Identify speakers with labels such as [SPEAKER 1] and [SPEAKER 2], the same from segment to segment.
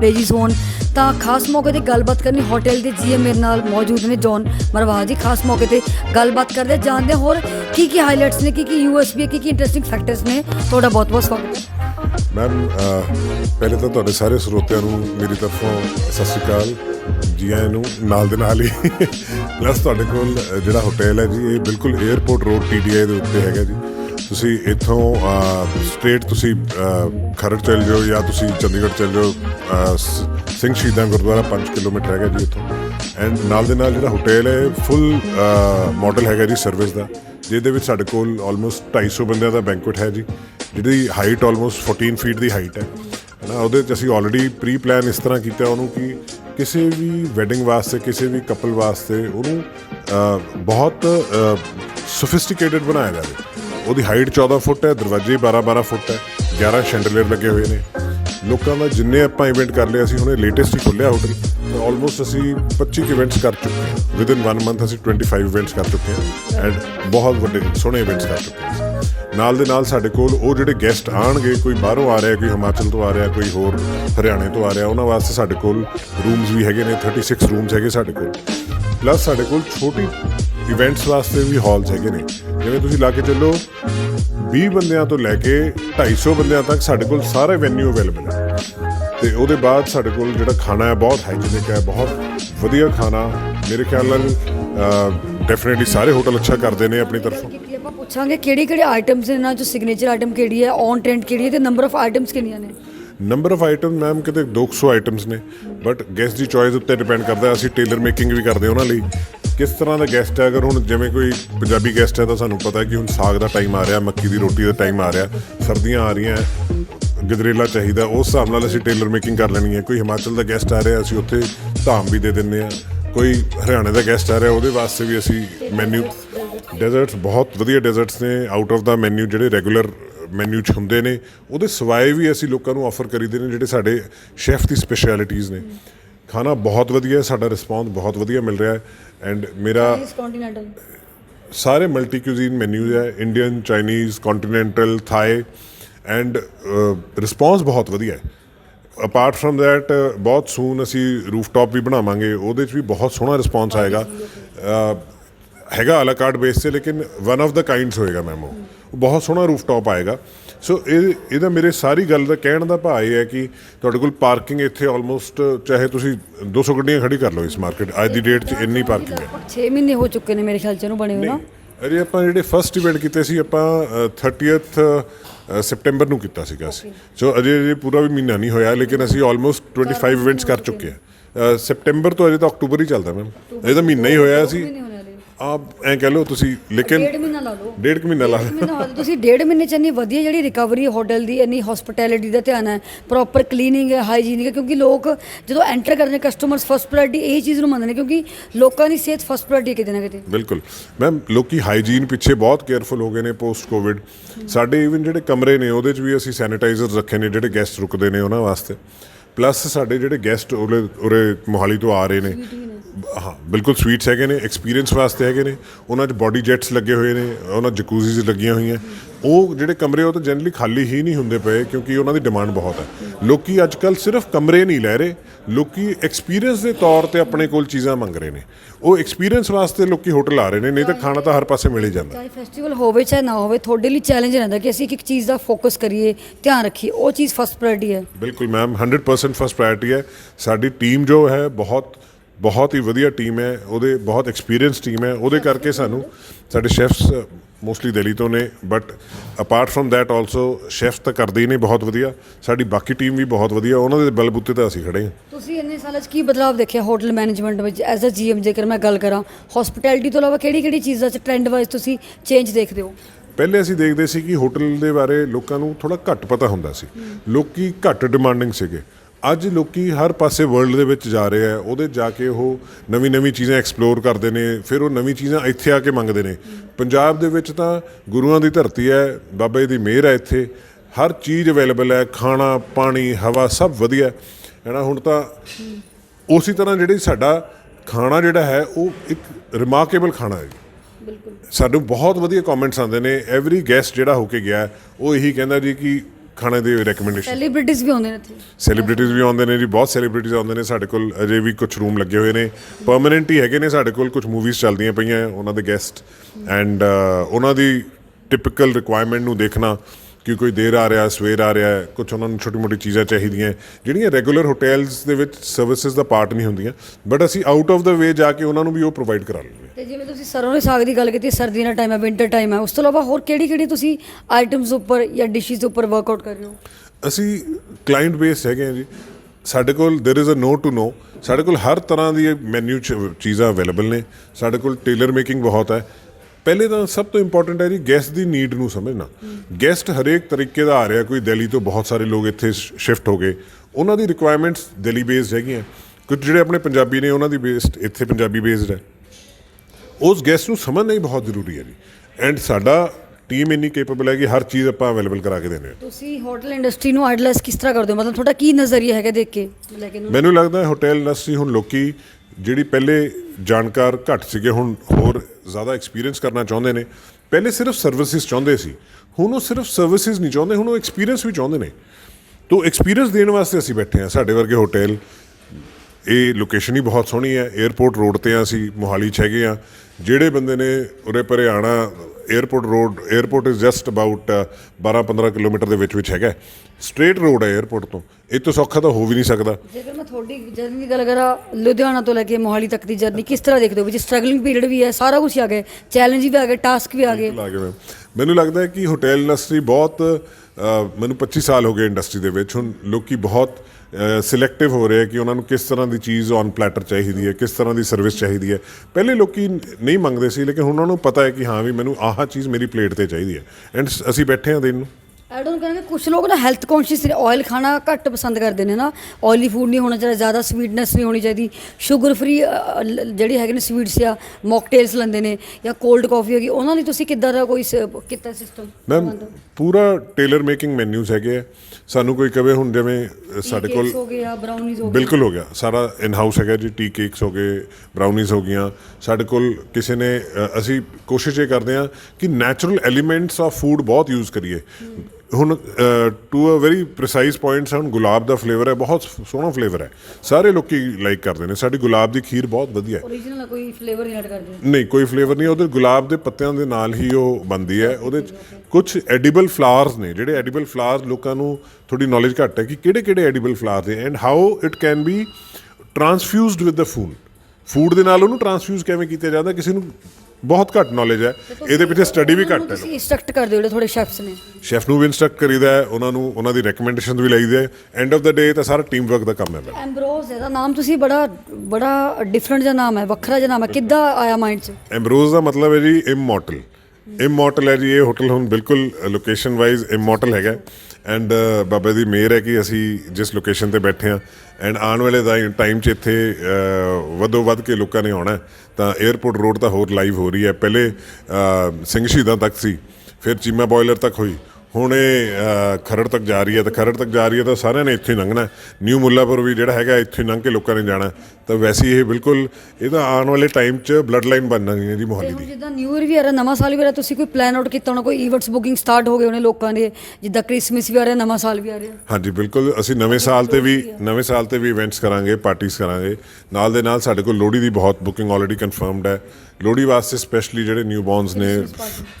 [SPEAKER 1] ਰੇਜੀਸ ਹੋਣ ਤਾਂ ਖਾਸ ਮੌਕੇ ਤੇ ਗੱਲਬਾਤ ਕਰਨੀ ਹੋਟਲ ਦੇ ਜੀਐਮ ਮੇਰੇ ਨਾਲ ਮੌਜੂਦ ਨੇ ਜੌਨ ਮਰਵਾਜ਼ ਜੀ, ਖਾਸ ਮੌਕੇ ਤੇ ਗੱਲਬਾਤ ਕਰਦੇ ਜਾਣਦੇ ਹੋਰ ਕੀ ਕੀ ਹਾਈਲਾਈਟਸ ਨੇ, ਕੀ ਕੀ ਯੂਐਸਪੀ ਕੀ ਕੀ ਇੰਟਰਸਟਿੰਗ ਫੈਕਟਰਸ ਨੇ, ਤੁਹਾਡਾ ਬਹੁਤ ਬਹੁਤ ਸਵਾਗਤ ਹੈ।
[SPEAKER 2] ਮੈਮ ਪਹਿਲੇ ਤਾਂ ਤੁਹਾਡੇ ਸਾਰੇ ਸਰੋਤਿਆਂ ਨੂੰ ਮੇਰੀ ਤਰਫੋਂ ਸਤਿ ਸ਼੍ਰੀ ਅਕਾਲ, ਜੀ ਆਇਆਂ ਨੂੰ, ਨਾਲ ਦੇ ਨਾਲ ਹੀ। ਪਲੱਸ ਤੁਹਾਡੇ ਕੋਲ ਜਿਹੜਾ ਹੋਟਲ ਹੈ ਜੀ, ਇਹ ਬਿਲਕੁਲ 에ਅਰਪੋਰਟ ਰੋਡ ਟੀਡੀਆਈ ਦੇ ਉੱਤੇ ਹੈਗਾ ਜੀ। ਤੁਸੀਂ ਇੱਥੋਂ ਸਟ੍ਰੇਟ ਤੁਸੀਂ ਖਰੜ ਚੱਲ ਜਾਓ ਜਾਂ ਤੁਸੀਂ ਚੰਡੀਗੜ੍ਹ ਚੱਲ ਜਾਓ ਸਿੰਘ ਸ਼ਹੀਦਾਂ ਗੁਰਦੁਆਰਾ 5 ਕਿਲੋਮੀਟਰ ਹੈਗਾ ਜੀ ਇੱਥੋਂ। ਐਂਡ ਨਾਲ ਦੇ ਨਾਲ ਜਿਹੜਾ ਹੋਟਲ ਹੈ ਫੁੱਲ ਮਾਡਲ ਹੈਗਾ ਜੀ ਸਰਵਿਸ ਦਾ, ਜਿਹਦੇ ਵਿੱਚ ਸਾਡੇ ਕੋਲ ਆਲਮੋਸਟ 250 ਬੰਦਿਆਂ ਦਾ ਬੈਂਕੁਏਟ ਹੈ ਜੀ, ਜਿਹਦੀ ਹਾਈਟ ਆਲਮੋਸਟ 14 ਫੀਟ ਦੀ ਹਾਈਟ ਹੈ। ਹਨਾ, ਉਹਦੇ 'ਚ ਅਸੀਂ ਆਲਰੇਡੀ ਪ੍ਰੀ ਪਲਾਨ ਇਸ ਤਰ੍ਹਾਂ ਕੀਤਾ ਉਹਨੂੰ ਕਿ ਕਿਸੇ ਵੀ ਵੈਡਿੰਗ ਵਾਸਤੇ, ਕਿਸੇ ਵੀ ਕਪਲ ਵਾਸਤੇ ਉਹਨੂੰ ਬਹੁਤ ਸੋਫਿਸਟੀਕੇਟਡ ਬਣਾਇਆ ਜਾਵੇ। ਉਹਦੀ ਹਾਈਟ 14 ਫੁੱਟ ਹੈ, ਦਰਵਾਜ਼ੇ 12 12 ਫੁੱਟ ਹੈ 11 ਸ਼ੈਂਡਲੀਅਰ ਲੱਗੇ ਹੋਏ ਨੇ। ਲੋਕਾਂ ਦਾ ਜਿੰਨੇ ਆਪਾਂ ਇਵੈਂਟ ਕਰ ਲਏ, ਅਸੀਂ ਹੁਣੇ ਲੇਟੈਸਟ ਹੀ ਖੋਲਿਆ ਹੋਟਲ ਆਲਮੋਸਟ ਅਸੀਂ 25 ਇਵੈਂਟਸ ਕਰ ਚੁੱਕੇ ਹਾਂ। ਵਿਦ ਇਨ 1 ਮੰਥ ਅਸੀਂ 25 ਇਵੈਂਟਸ ਕਰ ਚੁੱਕੇ ਹਾਂ ਐਂਡ ਬਹੁਤ ਵੱਡੇ, ਸੋਹਣੇ ਇਵੈਂਟਸ ਕਰ ਚੁੱਕੇ ਹਾਂ ਨਾਲ ਦੇ ਨਾਲ ਸਾਡੇ ਕੋਲ ਉਹ ਜਿਹੜੇ ਗੈਸਟ ਆਣਗੇ ਕੋਈ ਬਾਹਰੋਂ ਆ ਰਿਹਾ, ਕੋਈ ਹਿਮਾਚਲ ਤੋਂ ਆ ਰਿਹਾ, ਕੋਈ ਹੋਰ ਹਰਿਆਣੇ ਤੋਂ ਆ ਰਿਹਾ, ਉਹਨਾਂ ਵਾਸਤੇ ਸਾਡੇ ਕੋਲ ਰੂਮਸ ਵੀ ਹੈਗੇ ਨੇ 36 ਰੂਮਸ ਹੈਗੇ ਸਾਡੇ ਕੋਲ। ਪਲੱਸ ਸਾਡੇ ਕੋਲ ਛੋਟੀ ਇਵੈਂਟਸ ਵਾਸਤੇ ਵੀ ਹਾਲਸ ਹੈਗੇ ਨੇ। ਜਿਵੇਂ ਤੁਸੀਂ ਲਾ ਕੇ ਚੱਲੋ 20 ਬੰਦਿਆਂ ਤੋਂ ਲੈ ਕੇ 250 ਬੰਦਿਆਂ ਤੱਕ ਸਾਡੇ ਕੋਲ ਸਾਰੇ ਵੈਨਿਊ ਅਵੇਲੇਬਲ ਹੈ ਤੇ ਉਹਦੇ ਬਾਅਦ ਸਾਡੇ ਕੋਲ ਜਿਹੜਾ ਖਾਣਾ ਹੈ ਬਹੁਤ ਹਾਈਜੀਨਿਕ ਹੈ ਬਹੁਤ ਵਧੀਆ ਖਾਣਾ। ਮੇਰੇ ਖਿਆਲ ਨਾਲ ਡੈਫੀਨਿਟਲੀ ਸਾਰੇ ਹੋਟਲ ਅੱਛਾ ਕਰਦੇ ਨੇ ਆਪਣੀ ਤਰਫੋਂ।
[SPEAKER 1] ਆਪਾਂ ਪੁੱਛਾਂਗੇ ਕਿਹੜੀ ਕਿਹੜੀ ਆਈਟਮਸ ਨੇ ਇਹਨਾਂ ਚੋਂ ਸਿਗਨੇਚਰ ਆਈਟਮ ਕਿਹੜੀ ਹੈ ਔਨ ਟ੍ਰੈਂਡ ਕਿਹੜੀ ਹੈ ਤੇ ਨੰਬਰ ਆਫ ਆਈਟਮਸ ਕਿੰਨੀਆਂ ਨੇ?
[SPEAKER 2] ਨੰਬਰ ਆਫ ਆਈਟਮ ਮੈਮ ਕਿਤੇ 200 ਆਈਟਮਸ ਨੇ। ਬਟ ਗੈਸਟ ਦੀ ਚੋਇਸ ਉੱਤੇ ਡਿਪੈਂਡ ਕਰਦਾ ਅਸੀਂ ਟੇਲਰ ਮੇਕਿੰਗ ਵੀ ਕਰਦੇ ਹਾਂ ਉਹਨਾਂ ਲਈ। ਕਿਸ ਤਰ੍ਹਾਂ ਦਾ ਗੈਸਟ ਹੈ ਅਗਰ ਹੁਣ ਜਿਵੇਂ ਕੋਈ ਪੰਜਾਬੀ ਗੈਸਟ ਹੈ ਤਾਂ ਸਾਨੂੰ ਪਤਾ ਹੈ ਕਿ ਹੁਣ ਸਾਗ ਦਾ ਟਾਈਮ ਆ ਰਿਹਾ ਮੱਕੀ ਦੀ ਰੋਟੀ ਦਾ ਟਾਈਮ ਆ ਰਿਹਾ ਸਰਦੀਆਂ ਆ ਰਹੀਆਂ। ਗਜਰੇਲਾ ਚਾਹੀਦਾ ਉਸ ਹਿਸਾਬ ਨਾਲ ਅਸੀਂ ਟੇਲਰ ਮੇਕਿੰਗ ਕਰ ਲੈਣੀ ਹੈ। ਕੋਈ ਹਿਮਾਚਲ ਦਾ ਗੈਸਟ ਆ ਰਿਹਾ ਅਸੀਂ ਉੱਥੇ ਧਾਮ ਵੀ ਦੇ ਦਿੰਦੇ ਆ ਕੋਈ ਹਰਿਆਣੇ ਦਾ ਗੈਸਟ ਆ ਰਿਹਾ ਉਹਦੇ ਵਾਸਤੇ ਵੀ ਅਸੀਂ ਮੈਨੂ ਡੈਜ਼ਰਟਸ ਬਹੁਤ ਵਧੀਆ ਡੈਜ਼ਰਟਸ ਨੇ। ਆਊਟ ਆਫ ਦਾ ਮੈਨੂ ਜਿਹੜੇ ਰੈਗੂਲਰ ਮੈਨੂ 'ਚ ਹੁੰਦੇ ਨੇ ਉਹਦੇ ਸਿਵਾਏ ਵੀ ਅਸੀਂ ਲੋਕਾਂ ਨੂੰ ਆਫਰ ਕਰੀਦੇ ਨੇ ਜਿਹੜੇ ਸਾਡੇ ਸ਼ੈਫ ਦੀ ਸਪੈਸ਼ਲਿਟੀਜ਼ ਨੇ। ਖਾਣਾ ਬਹੁਤ ਵਧੀਆ ਹੈ ਸਾਡਾ ਰਿਸਪੌਂਸ ਬਹੁਤ ਵਧੀਆ ਮਿਲ ਰਿਹਾ ਹੈ। ਐਂਡ ਮੇਰਾ ਸਾਰੇ ਮਲਟੀ ਕੁਜ਼ੀਨ ਮੈਨਿਊਜ਼ ਹੈ। Indian Chinese continental Thai and response ਬਹੁਤ ਵਧੀਆ ਹੈ। ਅਪਾਰਟ ਫਰਮ ਥੈਟ ਬਹੁਤ ਸੂਨ ਅਸੀਂ ਰੂਫਟਾਪ ਵੀ ਬਣਾਵਾਂਗੇ। ਉਹਦੇ 'ਚ ਵੀ ਬਹੁਤ ਸੋਹਣਾ ਰਿਸਪੌਂਸ ਆਏਗਾ। ਹੈਗਾ ਅਲਾ ਕਾਰਡ ਬੇਸ ਤੇ ਲੇਕਿਨ ਵਨ ਆਫ ਦਾ ਕਾਈਂਡਸ ਹੋਏਗਾ ਮੈਮ ਉਹ ਉਹ ਬਹੁਤ ਸੋਹਣਾ ਰੂਫਟਾਪ ਆਏਗਾ। ਸੋ ਇਹ ਇਹਦਾ ਮੇਰੇ ਸਾਰੀ ਗੱਲ ਦਾ ਕਹਿਣ ਦਾ ਭਾਅ ਇਹ ਹੈ ਕਿ ਤੁਹਾਡੇ ਕੋਲ ਪਾਰਕਿੰਗ ਇੱਥੇ ਆਲਮੋਸਟ ਚਾਹੇ ਤੁਸੀਂ 200 ਗੱਡੀਆਂ ਖੜੀ ਕਰ ਲਓ ਇਸ ਮਾਰਕੀਟ ਅੱਜ ਦੀ ਡੇਟ 'ਚ ਇੰਨੀ ਪਾਰਕਿੰਗ ਹੈ।
[SPEAKER 1] 6 ਮਹੀਨੇ ਹੋ ਚੁੱਕੇ ਨੇ ਮੇਰੇ ਖਿਆਲ ਚ ਇਹਨੂੰ ਬਣੇ ਹੋਏ ਨਾ।
[SPEAKER 2] ਅਰੇ ਆਪਾਂ ਜਿਹੜੇ ਫਰਸਟ ਇਵੈਂਟ ਕੀਤੇ ਸੀ ਆਪਾਂ ਅ, 30th ਅ, ਸੈਪਟੈਂਬਰ ਨੂੰ ਕੀਤਾ ਸੀਗਾ ਅਸੀਂ। ਸੋ ਅਜੇ ਅਜੇ ਪੂਰਾ ਵੀ ਮਹੀਨਾ ਨਹੀਂ ਹੋਇਆ ਲੇਕਿਨ ਅਸੀਂ ਆਲਮੋਸਟ 25 ਇਵੈਂਟਸ ਕਰ ਚੁੱਕੇ ਹਾਂ। ਸੈਪਟੈਂਬਰ ਤੋਂ ਅਜੇ ਤਾਂ ਅਕਤੂਬਰ ਹੀ ਚੱਲਦਾ ਮੈਮ ਇਹ ਤਾਂ ਮਹੀਨਾ ਹੀ ਹੋਇਆ ਸੀ। ਆਪ ਐਂ ਕਹਿ ਲਓ ਤੁਸੀਂ ਲੇਕਿਨ
[SPEAKER 1] ਡੇਢ ਮਹੀਨਾ ਲਾ ਲਓ।
[SPEAKER 2] ਡੇਢ ਕੁ ਮਹੀਨਾ ਲਾ
[SPEAKER 1] ਗਿਆ। ਤੁਸੀਂ ਡੇਢ ਮਹੀਨੇ ਚ ਇੰਨੀ ਵਧੀਆ ਜਿਹੜੀ ਰਿਕਵਰੀ ਹੋਟਲ ਦੀ ਇੰਨੀ ਹਸਪਿਟੈਲਿਟੀ ਦਾ ਧਿਆਨ ਹੈ ਪ੍ਰੋਪਰ ਕਲੀਨਿੰਗ ਹੈ ਹਾਈਜੀਨਿਕ ਹੈ ਕਿਉਂਕਿ ਲੋਕ ਜਦੋਂ ਐਂਟਰ ਕਰਦੇ ਕਸਟਮਰਸ ਫਸਟ ਪ੍ਰਾਇੋਰਟੀ ਇਹ ਚੀਜ਼ ਨੂੰ ਮੰਨਦੇ ਨੇ ਕਿਉਂਕਿ ਲੋਕਾਂ ਦੀ ਸਿਹਤ ਫਸਟ ਪ੍ਰਾਇੋਰਟੀ ਕਿਤੇ ਨਾ ਕਿਤੇ।
[SPEAKER 2] ਬਿਲਕੁਲ। ਮੈਮ ਲੋਕੀ ਹਾਈਜੀਨ ਪਿੱਛੇ ਬਹੁਤ ਕੇਅਰਫੁਲ ਹੋ ਗਏ ਨੇ ਪੋਸਟ ਕੋਵਿਡ ਸਾਡੇ ਇਵਨ ਜਿਹੜੇ ਕਮਰੇ ਨੇ ਉਹਦੇ 'ਚ ਵੀ ਅਸੀਂ ਸੈਨੀਟਾਈਜ਼ਰ ਰੱਖੇ ਨੇ ਜਿਹੜੇ ਗੈਸਟ ਰੁਕਦੇ ਨੇ ਉਹਨਾਂ ਵਾਸਤੇ। ਪਲੱਸ ਸਾਡੇ ਜਿਹੜੇ ਗੈਸਟ ਉਰੇ ਉਰੇ ਮੋਹਾਲੀ ਤੋਂ ਆ ਰਹੇ ਨੇ ਹਾਂ ਬਿਲਕੁਲ ਸਵੀਟਸ ਹੈਗੇ ਨੇ ਐਕਸਪੀਰੀਅੰਸ ਵਾਸਤੇ ਹੈਗੇ ਨੇ। ਉਹਨਾਂ 'ਚ ਬੋਡੀ ਜੈਟਸ ਲੱਗੇ ਹੋਏ ਨੇ ਉਹਨਾਂ ਜਕੂਜ਼ੀਜ਼ ਲੱਗੀਆਂ ਹੋਈਆਂ। ਉਹ ਜਿਹੜੇ ਕਮਰੇ ਉਹ ਤਾਂ ਜਨਰਲੀ ਖਾਲੀ ਹੀ ਨਹੀਂ ਹੁੰਦੇ ਪਏ ਕਿਉਂਕਿ ਉਹਨਾਂ ਦੀ ਡਿਮਾਂਡ ਬਹੁਤ ਹੈ। ਲੋਕੀ ਅੱਜ ਕੱਲ ਸਿਰਫ ਕਮਰੇ ਨਹੀਂ ਲੈ ਰਹੇ ਲੋਕੀ ਐਕਸਪੀਰੀਅੰਸ ਦੇ ਤੌਰ ਤੇ ਆਪਣੇ ਕੋਲ ਚੀਜ਼ਾਂ ਮੰਗ ਰਹੇ ਨੇ। ਉਹ ਐਕਸਪੀਰੀਅੰਸ ਵਾਸਤੇ ਲੋਕੀ ਹੋਟਲ ਆ ਰਹੇ ਨੇ ਨਹੀਂ ਤਾਂ ਖਾਣਾ ਤਾਂ ਹਰ ਪਾਸੇ ਮਿਲ ਹੀ ਜਾਂਦਾ।
[SPEAKER 1] ਚਾਹੇ ਫੈਸਟੀਵਲ ਹੋਵੇ ਚਾਹੇ ਨਾ ਹੋਵੇ ਤੁਹਾਡੇ ਲਈ ਚੈਲੰਜ ਰਹਿੰਦਾ ਕਿ ਅਸੀਂ ਇੱਕ ਇੱਕ ਚੀਜ਼ ਦਾ ਫੋਕਸ ਕਰੀਏ ਧਿਆਨ ਰੱਖੀਏ ਉਹ ਚੀਜ਼ ਫਸਟ ਪ੍ਰਾਇੋਰਟੀ ਹੈ।
[SPEAKER 2] ਬਿਲਕੁਲ ਮੈਮ 100% ਫਸਟ ਪ੍ਰਾਇੋਰਟੀ ਹੈ। ਸਾਡੀ ਟੀਮ ਜੋ ਹੈ ਬਹੁਤ ਬਹੁਤ ਹੀ ਵਧੀਆ ਟੀਮ ਹੈ ਉਹਦੇ ਬਹੁਤ ਐਕਸਪੀਰੀਅੰਸ ਟੀਮ ਹੈ ਉਹਦੇ ਕਰਕੇ ਸਾਨੂੰ ਸਾਡੇ ਸ਼ੈਫਸ ਮੋਸਟਲੀ ਦਿੱਲੀ ਤੋਂ ਨੇ but apart from that also chef ਤਾਂ ਕਰਦੇ ਹੀ ਨੇ ਬਹੁਤ ਵਧੀਆ ਸਾਡੀ ਬਾਕੀ ਟੀਮ ਵੀ ਬਹੁਤ ਵਧੀਆ ਉਹਨਾਂ ਦੇ ਬਲਬੂਤੇ ਤੇ ਅਸੀਂ ਖੜੇ ਹਾਂ।
[SPEAKER 1] ਤੁਸੀਂ ਇੰਨੇ ਸਾਲਾਂ 'ਚ ਕੀ ਬਦਲਾਅ ਦੇਖਿਆ ਹੋਟਲ ਮੈਨੇਜਮੈਂਟ ਵਿੱਚ? ਐਜ਼ ਅ ਜੀਐਮ ਜੇਕਰ ਮੈਂ ਗੱਲ ਕਰਾਂ ਹਸਪਿਟੈਲਿਟੀ ਤੋਂ ਇਲਾਵਾ ਕਿਹੜੀ ਕਿਹੜੀ ਚੀਜ਼ਾਂ 'ਚ ਟ੍ਰੈਂਡ ਵਾਈਜ਼ ਤੁਸੀਂ ਚੇਂਜ ਦੇਖਦੇ ਹੋ?
[SPEAKER 2] ਪਹਿਲੇ ਅਸੀਂ ਦੇਖਦੇ ਸੀ ਕਿ ਹੋਟਲ ਦੇ ਬਾਰੇ ਲੋਕਾਂ ਨੂੰ ਥੋੜਾ ਘੱਟ ਪਤਾ ਹੁੰਦਾ ਸੀ। ਲੋਕੀ ਘੱਟ ਡਿਮਾਂਡਿੰਗ ਸੀਗੇ। ਅੱਜ ਲੋਕੀ ਹਰ ਪਾਸੇ ਵਰਲਡ ਦੇ ਵਿੱਚ ਜਾ ਰਹੇ ਆ ਉਹਦੇ ਜਾ ਕੇ ਉਹ ਨਵੀਂ ਨਵੀਂ ਚੀਜ਼ਾਂ ਐਕਸਪਲੋਰ ਕਰਦੇ ਨੇ ਫਿਰ ਉਹ ਨਵੀਂ ਚੀਜ਼ਾਂ ਇੱਥੇ ਆ ਕੇ ਮੰਗਦੇ ਨੇ। ਪੰਜਾਬ ਦੇ ਵਿੱਚ ਤਾਂ ਗੁਰੂਆਂ ਦੀ ਧਰਤੀ ਹੈ ਬਾਬਾ ਜੀ ਦੀ ਮਿਹਰ ਹੈ ਇੱਥੇ ਹਰ ਚੀਜ਼ ਅਵੇਲੇਬਲ ਹੈ ਖਾਣਾ ਪਾਣੀ ਹਵਾ ਸਭ ਵਧੀਆ। ਹੈ ਨਾ ਹੁਣ ਤਾਂ ਉਸੇ ਤਰ੍ਹਾਂ ਜਿਹੜੀ ਸਾਡਾ ਖਾਣਾ ਜਿਹੜਾ ਹੈ ਉਹ ਇੱਕ ਰਿਮਾਰਕੇਬਲ ਖਾਣਾ ਹੈ।
[SPEAKER 1] ਬਿਲਕੁਲ।
[SPEAKER 2] ਸਾਨੂੰ ਬਹੁਤ ਵਧੀਆ ਕਮੈਂਟਸ ਆਉਂਦੇ ਨੇ ਐਵਰੀ ਗੈਸਟ ਜਿਹੜਾ ਹੋ ਕੇ ਗਿਆ ਉਹ ਇਹੀ ਕਹਿੰਦਾ ਜੀ ਕਿ ਖਾਣੇ ਦੇ ਰეკਮੈਂਡੇਸ਼ਨ
[SPEAKER 1] ਸੈਲੀਬ੍ਰਿਟੀਜ਼ ਵੀ ਆਉਂਦੇ ਨੇ ਇੱਥੇ।
[SPEAKER 2] ਸੈਲੀਬ੍ਰਿਟੀਜ਼ ਵੀ ਆਉਂਦੇ ਨੇ ਜੀ ਬਹੁਤ ਸੈਲੀਬ੍ਰਿਟੀਜ਼ ਆਉਂਦੇ ਨੇ। ਸਾਡੇ ਕੋਲ ਅਜੇ ਵੀ ਕੁਝ ਰੂਮ ਲੱਗੇ ਹੋਏ ਨੇ। ਪਰਮਨੈਂਟ ਹੀ ਹੈਗੇ ਨੇ ਸਾਡੇ ਕੋਲ ਕੁਝ ਮੂਵੀਜ਼ ਚੱਲਦੀਆਂ ਪਈਆਂ ਉਹਨਾਂ ਦੇ ਗੈਸਟ ਐਂਡ ਉਹਨਾਂ ਦੀ ਟਿਪੀਕਲ ਰਿਕੁਆਇਰਮੈਂਟ ਨੂੰ ਦੇਖਣਾ। ਕਿ ਕੋਈ ਦੇਰ ਆ ਰਿਹਾ ਸਵੇਰ ਆ ਰਿਹਾ ਕੁਝ ਉਹਨਾਂ ਨੂੰ ਛੋਟੀ ਮੋਟੀ ਚੀਜ਼ਾਂ ਚਾਹੀਦੀਆਂ ਜਿਹੜੀਆਂ ਰੈਗੂਲਰ ਹੋਟਲਸ ਦੇ ਵਿੱਚ ਸਰਵਿਸਿਜ਼ ਦਾ ਪਾਰਟ ਨਹੀਂ ਹੁੰਦੀਆਂ ਬਟ ਅਸੀਂ ਆਊਟ ਆਫ ਦਾ ਵੇ ਜਾ ਕੇ ਉਹਨਾਂ ਨੂੰ ਵੀ ਉਹ ਪ੍ਰੋਵਾਈਡ ਕਰਾ ਲੈਂਦੇ ਹਾਂ
[SPEAKER 1] ਤੇ ਜਿਵੇਂ ਤੁਸੀਂ ਸਰੋਂ ਦੇ ਸਾਗ ਦੀ ਗੱਲ ਕੀਤੀ ਸਰਦੀਆਂ ਦਾ ਟਾਈਮ ਹੈ ਵਿੰਟਰ ਟਾਈਮ ਹੈ ਉਸ ਤੋਂ ਇਲਾਵਾ ਹੋਰ ਕਿਹੜੀ ਕਿਹੜੀ ਤੁਸੀਂ ਆਈਟਮਸ ਉੱਪਰ ਜਾਂ ਡਿਸ਼ਿਸ ਉੱਪਰ ਵਰਕਆਊਟ ਕਰ ਰਹੇ ਹੋ
[SPEAKER 2] ਅਸੀਂ ਕਲਾਇੰਟ ਬੇਸ ਹੈਗੇ ਆ ਜੀ ਸਾਡੇ ਕੋਲ there is a no to know ਸਾਡੇ ਕੋਲ ਹਰ ਤਰ੍ਹਾਂ ਦੀ ਮੈਨੂ ਚੀਜ਼ਾਂ ਅਵੇਲੇਬਲ ਨੇ ਸਾਡੇ ਕੋਲ ਟੇਲਰ ਮੇਕਿੰਗ ਬਹੁਤ ਹੈ ਪਹਿਲੇ ਤਾਂ ਸਭ ਤੋਂ ਇੰਪੋਰਟੈਂਟ ਹੈ ਜੀ ਗੈਸਟ ਦੀ ਨੀਡ ਨੂੰ ਸਮਝਣਾ। ਗੈਸਟ ਹਰੇਕ ਤਰੀਕੇ ਦਾ ਆ ਰਿਹਾ ਕੋਈ ਦਿੱਲੀ ਤੋਂ ਬਹੁਤ ਸਾਰੇ ਲੋਕ ਇੱਥੇ ਸ਼ਿਫਟ ਹੋ ਗਏ। ਉਹਨਾਂ ਦੀ ਰਿਕੁਆਇਰਮੈਂਟਸ ਦਿੱਲੀ ਬੇਸਡ ਹੈਗੀਆਂ। ਕੁਝ ਜਿਹੜੇ ਆਪਣੇ ਪੰਜਾਬੀ ਨੇ ਉਹਨਾਂ ਦੀ ਬੇਸਡ ਇੱਥੇ ਪੰਜਾਬੀ ਬੇਸਡ ਹੈ। ਉਸ ਗੈਸਟ ਨੂੰ ਸਮਝਣਾ ਹੀ ਬਹੁਤ ਜ਼ਰੂਰੀ ਹੈ ਜੀ। ਐਂਡ ਸਾਡਾ ਟੀਮ ਇੰਨੀ ਕੇਪੇਬਲ ਹੈ ਕਿ ਹਰ ਚੀਜ਼ ਆਪਾਂ ਅਵੇਲੇਬਲ ਕਰਾ ਕੇ ਦੇਣੇ
[SPEAKER 1] ਤੁਸੀਂ ਹੋਟਲ ਇੰਡਸਟਰੀ ਨੂੰ ਆਈਡਲਾਈਜ਼ ਕਿਸ ਤਰ੍ਹਾਂ ਕਰਦੇ ਹੋ? ਮਤਲਬ ਤੁਹਾਡਾ ਕੀ ਨਜ਼ਰੀਆ ਹੈਗਾ ਦੇਖ ਕੇ?
[SPEAKER 2] ਮੈਨੂੰ ਲੱਗਦਾ ਹੈ ਹੋਟਲ ਇੰਡਸਟਰੀ ਹੁਣ ਲੋਕੀ ਜਿਹੜੀ ਪਹਿਲੇ ਜਾਣਕਾਰ ਘੱਟ ਸੀਗੇ, ਹੁਣ ਹੋਰ ਜ਼ਿਆਦਾ ਐਕਸਪੀਰੀਅੰਸ ਕਰਨਾ ਚਾਹੁੰਦੇ ਨੇ, ਪਹਿਲੇ ਸਿਰਫ ਸਰਵਿਸਿਜ਼ ਚਾਹੁੰਦੇ ਸੀ, ਹੁਣ ਉਹ ਸਿਰਫ ਸਰਵਿਸਿਜ਼ ਨਹੀਂ ਚਾਹੁੰਦੇ, ਹੁਣ ਉਹ ਐਕਸਪੀਰੀਅੰਸ ਵੀ ਚਾਹੁੰਦੇ ਨੇ। ਤੋ ਐਕਸਪੀਰੀਅੰਸ ਦੇਣ ਵਾਸਤੇ ਅਸੀਂ ਬੈਠੇ ਹਾਂ, ਸਾਡੇ ਵਰਗੇ ਹੋਟਲ ਇਹ ਲੋਕੇਸ਼ਨ ਹੀ ਬਹੁਤ ਸੋਹਣੀ ਹੈ 에어ਪੋਰਟ ਰੋਡ ਤੇ ਆ ਅਸੀਂ, ਮੋਹਾਲੀ 'ਚ ਹੈਗੇ ਆ ਜਿਹੜੇ ਬੰਦੇ ਨੇ ਉਰੇ ਪਰੇ ਆਣਾ airport road airport is just about 12-15 kilometre ਦੇ ਵਿੱਚ ਵਿੱਚ ਹੈਗਾ ਸਟ੍ਰੇਟ ਰੋਡ ਹੈ ਏਅਰਪੋਰਟ ਤੋਂ। ਇਹ ਤੋਂ ਸੌਖਾ ਤਾਂ ਹੋ ਵੀ ਨਹੀਂ ਸਕਦਾ।
[SPEAKER 1] ਜੇਕਰ ਮੈਂ ਤੁਹਾਡੀ ਜਰਨੀ ਦੀ ਗੱਲ ਕਰਾਂ ਲੁਧਿਆਣਾ ਤੋਂ ਲੈ ਕੇ ਮੋਹਾਲੀ ਤੱਕ ਦੀ ਜਰਨੀ ਕਿਸ ਤਰ੍ਹਾਂ ਦੇਖਦੇ ਹੋ ਵਿੱਚ ਸਟਰਗਲਿੰਗ ਪੀਰੀਅਡ ਵੀ ਹੈ ਸਾਰਾ ਕੁਝ ਆ ਗਿਆ ਚੈਲੰਜ ਵੀ ਆ ਗਏ ਟਾਸਕ ਵੀ ਆ ਗਏ।
[SPEAKER 2] ਮੈਨੂੰ ਲੱਗਦਾ ਹੈ ਕਿ ਹੋਟਲ ਇੰਡਸਟਰੀ ਬਹੁਤ ਮੈਨੂੰ 25 ਸਾਲ ਹੋ ਗਏ ਇੰਡਸਟਰੀ ਦੇ ਵਿੱਚ। ਹੁਣ ਲੋਕੀ ਬਹੁਤ ਸਿਲੈਕਟਿਵ ਹੋ ਰਹੇ ਕਿ ਉਹਨਾਂ ਨੂੰ ਕਿਸ ਤਰ੍ਹਾਂ ਦੀ ਚੀਜ਼ ਔਨ ਪਲੈਟਰ ਚਾਹੀਦੀ ਹੈ, ਕਿਸ ਤਰ੍ਹਾਂ ਦੀ ਸਰਵਿਸ ਚਾਹੀਦੀ ਹੈ। ਪਹਿਲੇ ਲੋਕੀ ਨਹੀਂ ਮੰਗਦੇ ਸੀ, ਲੇਕਿਨ ਹੁਣ ਉਹਨਾਂ ਨੂੰ ਪਤਾ ਹੈ ਕਿ ਹਾਂ ਵੀ ਮੈਨੂੰ ਆਹ ਚੀਜ਼ ਮੇਰੀ ਪਲੇਟ ਤੇ ਚਾਹੀਦੀ ਹੈ। ਐਂਡ ਅਸੀਂ ਬੈਠੇ ਹਾਂ ਦਿਨ ਨੂੰ।
[SPEAKER 1] ਐਡ ਆਨ ਕਰਾਂਗੇ ਕੁਝ ਲੋਕ ਨਾ ਹੈਲਥ ਕੌਨਸ਼ੀਅਸ ਨੇ ਆਇਲ ਖਾਣਾ ਘੱਟ ਪਸੰਦ ਕਰਦੇ ਨੇ ਨਾ ਆਇਲੀ ਫੂਡ ਨਹੀਂ ਹੋਣਾ ਚਾਹੀਦਾ ਜ਼ਿਆਦਾ ਸਵੀਟਨੈਸ ਨਹੀਂ ਹੋਣੀ ਚਾਹੀਦੀ। ਸ਼ੂਗਰ ਫ੍ਰੀ ਜਿਹੜੀ ਹੈਗੇ ਨੇ ਸਵੀਟਸ ਆ ਮੌਕਟੇਲਸ ਲੈਂਦੇ ਨੇ ਜਾਂ ਕੋਲਡ ਕਾਫੀ ਹੋ ਗਈ ਉਹਨਾਂ ਲਈ ਤੁਸੀਂ ਕਿੱਦਾਂ ਦਾ ਕੋਈ ਕੀਤਾ ਸਿਸਟਮ
[SPEAKER 2] ਮੈਮ ਪੂਰਾ ਟੇਲਰ ਮੇਕਿੰਗ ਮੈਨਿਊਜ਼ ਹੈਗੇ ਆ। ਸਾਨੂੰ ਕੋਈ ਕਵੇ ਹੁਣ ਜਿਵੇਂ ਸਾਡੇ ਕੋਲ
[SPEAKER 1] ਹੋ ਗਏ ਆ ਬਰਾਊਨੀਜ਼ ਹੋ ਗਏ।
[SPEAKER 2] ਬਿਲਕੁਲ ਹੋ ਗਿਆ। ਸਾਰਾ ਇਨ ਹਾਊਸ ਹੈਗਾ ਜੀ ਟੀ ਕੇਕਸ ਹੋ ਗਏ ਬ੍ਰਾਊਨੀਜ਼ ਹੋ ਗਈਆਂ। ਸਾਡੇ ਕੋਲ ਕਿਸੇ ਨੇ ਅਸੀਂ ਕੋਸ਼ਿਸ਼ ਇਹ ਕਰਦੇ ਹਾਂ ਕਿ ਨੈਚੁਰਲ ਐਲੀਮੈਂਟਸ ਆਫ ਫੂਡ ਬਹੁਤ ਯੂਜ਼ ਕਰੀਏ। ਹੁਣ to a very precise points ਹੁਣ ਗੁਲਾਬ ਦਾ ਫਲੇਵਰ ਹੈ ਬਹੁਤ ਸੋਹਣਾ ਫਲੇਵਰ ਹੈ। ਸਾਰੇ ਲੋਕੀ ਲਾਈਕ ਕਰਦੇ ਨੇ। ਸਾਡੀ ਗੁਲਾਬ ਦੀ ਖੀਰ ਬਹੁਤ ਵਧੀਆ ਹੈ।
[SPEAKER 1] ਓਰੀਜਨਲ ਕੋਈ ਫਲੇਵਰ ਨਹੀਂ ਐਡ ਕਰਦੇ?
[SPEAKER 2] ਨਹੀਂ ਕੋਈ ਫਲੇਵਰ ਨਹੀਂ ਉਹਦੇ ਗੁਲਾਬ ਦੇ ਪੱਤਿਆਂ ਦੇ ਨਾਲ ਹੀ ਉਹ ਬਣਦੀ ਹੈ। ਉਹਦੇ ਚ ਕੁਝ ਐਡੀਬਲ ਫਲਾਵਰਸ ਨੇ ਜਿਹੜੇ ਐਡੀਬਲ ਫਲਾਵਰਸ ਲੋਕਾਂ ਨੂੰ ਥੋੜੀ ਨੌਲੇਜ ਘੱਟ ਹੈ ਕਿ ਕਿਹੜੇ ਕਿਹੜੇ ਐਡੀਬਲ ਫਲਾਵਰ ਨੇ and how it can be transfused with the food food ਦੇ ਨਾਲ ਉਹਨੂੰ ਟਰਾਂਸਫਿਊਜ਼ ਕਿਵੇਂ ਕੀਤਾ ਜਾਂਦਾ ਕਿਸੇ ਨੂੰ ਬਹੁਤ ਘੱਟ ਨੌਲੇਜ ਹੈ। ਇਹਦੇ ਪਿੱਛੇ ਸਟੱਡੀ ਵੀ ਘੱਟ ਹੈ
[SPEAKER 1] ਤੁਸੀਂ ਇੰਸਟਰਕਟ ਕਰਦੇ ਹੋ ਜਿਹੜੇ ਤੁਹਾਡੇ ਸ਼ੈਫਸ ਨੇ।
[SPEAKER 2] ਸ਼ੈਫ ਨੂੰ ਵੀ ਇਨਸਟਰਕਟ ਕਰੀਦਾ ਹੈ ਉਹਨਾਂ ਨੂੰ ਉਹਨਾਂ ਦੀ ਰეკਮੈਂਡੇਸ਼ਨ ਵੀ ਲਈਦਾ ਹੈ। ਐਂਡ ਆਫ ਦਾ ਡੇ ਤਾਂ ਸਾਰਾ ਟੀਮ ਵਰਕ ਦਾ ਕੰਮ ਹੈ ਮੈਮ
[SPEAKER 1] ਐਮਬਰੋਜ਼ ਇਹਦਾ ਨਾਮ ਤੁਸੀਂ ਬੜਾ ਬੜਾ ਡਿਫਰੈਂਟ ਜਿਹਾ ਨਾਮ ਹੈ ਵੱਖਰਾ ਜਿਹਾ ਨਾਮ ਹੈ। ਕਿੱਦਾਂ ਆਇਆ ਮਾਈਂਡ 'ਚ?
[SPEAKER 2] ਐਮਬਰੋਜ਼ ਦਾ ਮਤਲਬ ਹੈ ਜੀ ਇਮੋਰਟਲ ਇਮੋਰਟਲ ਹੈ ਜੀ ਇਹ ਹੋਟਲ ਹੁਣ ਬਿਲਕੁਲ ਲੋਕੇਸ਼ਨ ਵਾਈਜ਼ ਇਮੋਰਟਲ ਹੈਗਾ। ਐਂਡ uh, ਬਾਬਾ ਦੀ ਮਿਹਰ ਹੈ ਕਿ ਅਸੀਂ ਜਿਸ ਲੋਕੇਸ਼ਨ ਤੇ ਬੈਠੇ ਹਾਂ ਐਂਡ ਆਉਣ ਵਾਲੇ ਦਾ ਟਾਈਮ 'ਚ ਇੱਥੇ ਅ, ਵੱਧੋ ਵੱਧ ਕੇ ਲੋਕਾਂ ਨੇ ਆਉਣਾ ਤਾਂ 에어ਪੋਰਟ ਰੋਡ ਤਾਂ ਹੋਰ ਲਾਈਵ ਹੋ ਰਹੀ ਹੈ। ਪਹਿਲੇ ਸਿੰਘ ਸ਼ਹੀਦਾਂ ਤੱਕ ਸੀ ਫਿਰ ਚੀਮਾ ਬੋਇਲਰ ਤੱਕ ਹੋਈ ਹੁਣ ਇਹ ਖਰੜ ਤੱਕ ਜਾ ਰਹੀ ਹੈ ਤਾਂ ਖਰੜ ਤੱਕ ਜਾ ਰਹੀ ਹੈ ਤਾਂ ਸਾਰਿਆਂ ਨੇ ਇੱਥੇ ਹੀ ਲੰਘਣਾ ਨਿਊ ਮੁੱਲਾਪੁਰ ਵੀ ਜਿਹੜਾ ਹੈਗਾ ਇੱਥੇ ਲੰਘ ਕੇ ਲੋਕਾਂ ਨੇ ਜਾਣਾ ਤਾਂ ਵੈਸੇ ਇਹ ਬਿਲਕੁਲ ਇਹਦਾ ਆਉਣ ਵਾਲੇ ਟਾਈਮ 'ਚ ਬਲੱਡ ਲਾਈਨ ਬਣਨੀ ਹੈ ਜੀ
[SPEAKER 1] ਤੇ
[SPEAKER 2] ਮੋਹਾਲੀ ਦੀ।
[SPEAKER 1] ਜਿੱਦਾਂ ਨਿਊ ਇਅਰ ਵੀ ਆ ਰਿਹਾ ਨਵਾਂ ਸਾਲ ਵੀ ਆ ਰਿਹਾ ਤੁਸੀਂ ਕੋਈ ਪਲਾਨ ਆਊਟ ਕੀਤਾ ਹੋਣਾ ਕੋਈ ਇਵੈਂਟਸ ਬੁਕਿੰਗ ਸਟਾਰਟ ਹੋ ਗਏ ਹੋਣੇ ਲੋਕਾਂ ਦੇ ਜਿੱਦਾਂ ਕ੍ਰਿਸਮਸ ਵੀ ਆ ਰਿਹਾ ਨਵਾਂ ਸਾਲ ਵੀ ਆ ਰਿਹਾ?
[SPEAKER 2] ਹਾਂਜੀ ਬਿਲਕੁਲ ਅਸੀਂ ਨਵੇਂ ਸਾਲ ਤੇ ਵੀ ਨਵੇਂ ਸਾਲ ਤੇ ਵੀ ਇਵੈਂਟਸ ਕਰਾਂਗੇ ਪਾਰਟੀਆਂ ਕਰਾਂਗੇ। ਨਾਲ ਦੇ ਨਾਲ ਸਾਡੇ ਕੋਲ ਲੋਹੜੀ ਦੀ ਬਹੁਤ ਬੁਕਿੰਗ ਆਲਰੇਡੀ ਕਨਫਰਮਡ ਹੈ। ਲੋਹੜੀ ਵਾਸਤੇ ਸਪੈਸ਼ਲੀ ਜਿਹੜੇ ਨਿਊ ਬੌਰਨਸ ਨੇ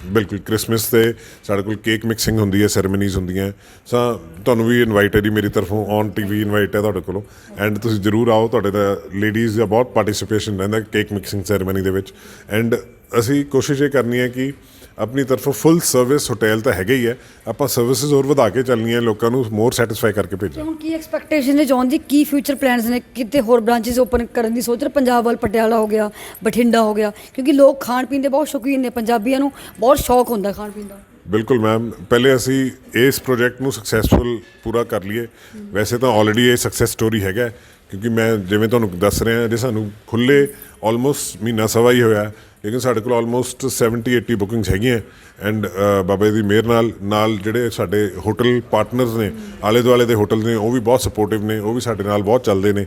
[SPEAKER 2] ਬਿਲਕੁਲ ਕ੍ਰਿਸਮਸ ਤੇ ਸਾਡੇ ਕੋਲ ਕੇਕ ਮਿਕਸਿੰਗ ਹੁੰਦੀ ਹੈ ਸੈਰੇਮਨੀਜ਼ ਹੁੰਦੀਆਂ ਸੋ ਤੁਹਾਨੂੰ ਵੀ ਇਨਵਾਈਟ ਹੈ ਜੀ ਮੇਰੀ ਤਰਫੋਂ ਔਨ ਟੀਵੀ ਇਨਵਾਈਟ ਹੈ ਤੁਹਾਡੇ ਕੋਲੋਂ। ਐਂਡ ਤੁਸੀਂ ਜਰੂਰ ਆਓ ਤੁਹਾਡੇ ਦਾ ਲੇਡੀਜ਼ ਦਾ ਬਹੁਤ ਪਾਰਟਿਸਿਪੇਸ਼ਨ ਰਹਿੰਦਾ ਕੇਕ ਮਿਕਸਿੰਗ ਸੈਰੇਮਨੀ ਦੇ ਵਿੱਚ। ਐਂਡ ਅਸੀਂ ਕੋਸ਼ਿਸ਼ ਇਹ ਕਰਨੀ ਹੈ ਕਿ ਆਪਣੀ ਤਰਫੋਂ ਫੁੱਲ ਸਰਵਿਸ ਹੋਟਲ ਤਾਂ ਹੈਗਾ ਹੀ ਹੈ। ਆਪਾਂ ਸਰਵਿਸਿਜ਼ ਹੋਰ ਵਧਾ ਕੇ ਚੱਲਣੀਆਂ ਲੋਕਾਂ ਨੂੰ ਮੋਰ ਸੈਟੀਸਫਾਈ ਕਰਕੇ
[SPEAKER 1] ਤੇ
[SPEAKER 2] ਭੇਜਾਂ।
[SPEAKER 1] ਹੁਣ ਕੀ ਐਕਸਪੈਕਟੇਸ਼ਨ ਨੇ ਜੌਨ ਜੀ? ਕੀ ਫਿਊਚਰ ਪਲਾਨਸ ਨੇ? ਕਿਤੇ ਹੋਰ ਬ੍ਰਾਂਚਸ ਓਪਨ ਕਰਨ ਦੀ ਸੋਚ? ਰਹੇ ਪੰਜਾਬ ਵੱਲ ਪਟਿਆਲਾ ਹੋ ਗਿਆ ਬਠਿੰਡਾ ਹੋ ਗਿਆ ਕਿਉਂਕਿ ਲੋਕ ਖਾਣ ਪੀਣ ਦੇ ਬਹੁਤ ਸ਼ੌਕੀਨ ਨੇ। ਪੰਜਾਬੀਆਂ ਨੂੰ ਬਹੁਤ ਸ਼ੌਕ ਹੁੰਦਾ ਖਾਣ ਪੀਣ ਦਾ।
[SPEAKER 2] ਬਿਲਕੁਲ ਮੈਮ ਪਹਿਲੇ ਅਸੀਂ ਇਸ ਪ੍ਰੋਜੈਕਟ ਨੂੰ ਸਕਸੈਸਫੁਲ ਪੂਰਾ ਕਰ ਲਈਏ। ਵੈਸੇ ਤਾਂ ਆਲਰੇਡੀ ਇਹ ਸਕਸੈਸ ਸਟੋਰੀ ਹੈਗਾ ਕਿਉਂਕਿ ਮੈਂ ਜਿਵੇਂ ਤੁਹਾਨੂੰ ਦੱਸ ਰਿਹਾ ਜੇ ਸਾਨੂੰ ਖੁੱਲੇ ਆਲਮੋਸਟ ਮਹੀਨਾ ਸਵਾ ਹੀ ਹੋਇਆ ਲੇਕਿਨ ਸਾਡੇ ਕੋਲ ਆਲਮੋਸਟ 70 80 ਬੁਕਿੰਗਸ ਹੈਗੀਆਂ ਐਂਡ ਬਾਬੇ ਦੀ ਮਿਹਰ ਨਾਲ ਨਾਲ ਜਿਹੜੇ ਸਾਡੇ ਹੋਟਲ ਪਾਰਟਨਰਸ ਨੇ, ਆਲੇ ਦੁਆਲੇ ਦੇ ਹੋਟਲ ਨੇ, ਉਹ ਵੀ ਬਹੁਤ ਸਪੋਰਟਿਵ ਨੇ, ਉਹ ਵੀ ਸਾਡੇ ਨਾਲ ਬਹੁਤ ਚੱਲਦੇ ਨੇ।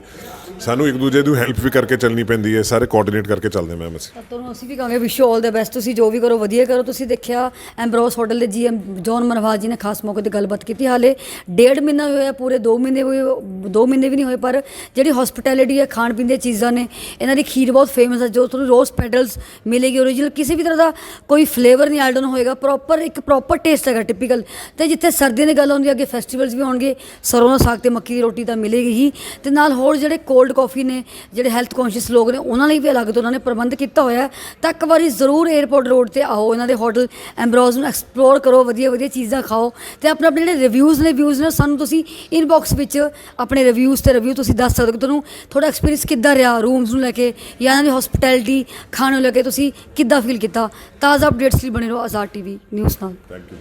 [SPEAKER 2] ਸਾਨੂੰ ਇੱਕ ਦੂਜੇ ਦੀ ਹੈਲਪ ਵੀ ਕਰਕੇ ਚੱਲਣੀ ਪੈਂਦੀ ਹੈ, ਸਾਰੇ ਕੋਆਰਡੀਨੇਟ ਕਰਕੇ ਚੱਲਦੇ ਮੈਮ ਅਸੀਂ
[SPEAKER 1] ਤੁਹਾਨੂੰ ਅਸੀਂ ਵੀ ਕਹਾਂਗੇ ਵਿਸ਼ ਆਲ ਦਾ ਬੈਸਟ ਤੁਸੀਂ ਜੋ ਵੀ ਕਰੋ ਵਧੀਆ ਕਰੋ। ਤੁਸੀਂ ਦੇਖਿਆ ਐਮਬਰੋਸ ਹੋਟਲ ਦੇ ਜੀਐਮ ਜੌਨ ਮਨਵਾਜ ਜੀ ਨੇ ਖਾਸ ਮੌਕੇ ਤੇ ਗੱਲਬਾਤ ਕੀਤੀ। ਹਾਲੇ ਡੇਢ ਮਹੀਨਾ ਹੋਇਆ, ਪੂਰੇ 2 ਮਹੀਨੇ ਹੋਏ 2 ਮਹੀਨੇ ਵੀ ਨਹੀਂ ਹੋਏ, ਪਰ ਜਿਹੜੀ ਹਸਪਿਟੈਲਿਟੀ ਹੈ, ਖਾਣ ਪੀਣ ਦੀਆਂ ਚੀਜ਼ਾਂ ਨੇ, ਇਹਨਾਂ ਦੀ ਖੀਰ ਬਹੁਤ ਫੇਮਸ ਹੈ, ਜੋ ਤੁਹਾਨੂੰ ਰੋਜ਼ ਪੈਟਲਸ ਮਿਲੇਗੀ ਓਰੀਜਨਲ ਕਿਸੇ ਵੀ ਤਰ੍ਹਾਂ ਦਾ ਕੋਈ ਫਲੇਵਰ ਨਹੀਂ ਐਡ ਆਨ ਹੋਏਗਾ ਪ੍ਰੋਪਰ ਇੱਕ ਪ੍ਰੋਪਰ ਟੇਸਟ ਹੈਗਾ ਟਿਪੀਕਲ ਤੇ ਜਿੱਥੇ ਸਰਦੀਆਂ ਦੀ ਗੱਲ ਹੁੰਦੀ ਹੈ, ਅੱਗੇ ਫੈਸਟੀਵਲਸ ਵੀ ਹੋਣਗੇ, ਸਰੋਂ ਦਾ ਸਾਗ ਤੇ ਮੱਕੀ ਦੀ ਰੋਟੀ ਤਾਂ ਮਿਲੇਗੀ ਹੀ। ਤੇ ਨਾਲ ਹੋਰ ਜਿਹੜੇ ਕੋਲਡ ਕਾਫੀ ਨੇ, ਜਿਹੜੇ ਹੈਲਥ ਕੌਨਸ਼ੀਅਸ ਲੋਕ ਨੇ, ਉਹਨਾਂ ਲਈ ਵੀ ਅਲੱਗ ਤੋਂ ਉਹਨਾਂ ਨੇ ਪ੍ਰਬੰਧ ਕੀਤਾ ਹੋਇਆ ਤਾਂ ਇੱਕ ਵਾਰੀ ਜ਼ਰੂਰ 에어ਪੋਰਟ ਰੋਡ ਤੇ ਆਓ, ਇਹਨਾਂ ਦੇ ਹੋਟਲ ਐਮਬਰੋਜ਼ ਨੂੰ ਐਕਸਪਲੋਰ ਕਰੋ ਵਧੀਆ ਵਧੀਆ ਚੀਜ਼ਾਂ ਖਾਓ। ਤੇ ਆਪਣੇ ਆਪਣੇ ਜਿਹੜੇ ਰਿਵਿਊਜ਼ ਨੇ ਵਿਊਜ਼ ਨੇ, ਸਾਨੂੰ ਤੁਸੀਂ ਇਨਬਾਕਸ ਵਿੱਚ ਆਪਣੇ ਰਿਵਿਊਜ਼ ਤੇ ਰਿਵਿਊ ਤੁਸੀਂ ਦੱਸ ਸਕਦੇ ਹੋ ਕਿ ਤੁਹਾਨੂੰ ਤੁਹਾਡਾ ਐਕਸਪੀਰੀਅੰਸ ਕਿੱਦਾਂ ਰਿਹਾ ਰੂਮਸ ਨੂੰ ਲੈ ਕੇ ਜਾਂ ਇਹਨਾਂ ਦੀ ਹਸਪਿਟੈਲਿਟੀ ਖਾਣੇ ਨੂੰ ਲੈ ਕੇ ਤੁਸੀਂ ਕਿੱਦਾਂ ਫੀਲ ਕੀਤਾ? ਤਾਜ਼ਾ ਅਪਡੇਟਸ ਲਈ ਬਣੇ ਰਹੋ ਆਜ਼ਾਦ ਟੀਵੀ ਨਿਊਜ਼ ਨਾਲ।
[SPEAKER 2] Thank you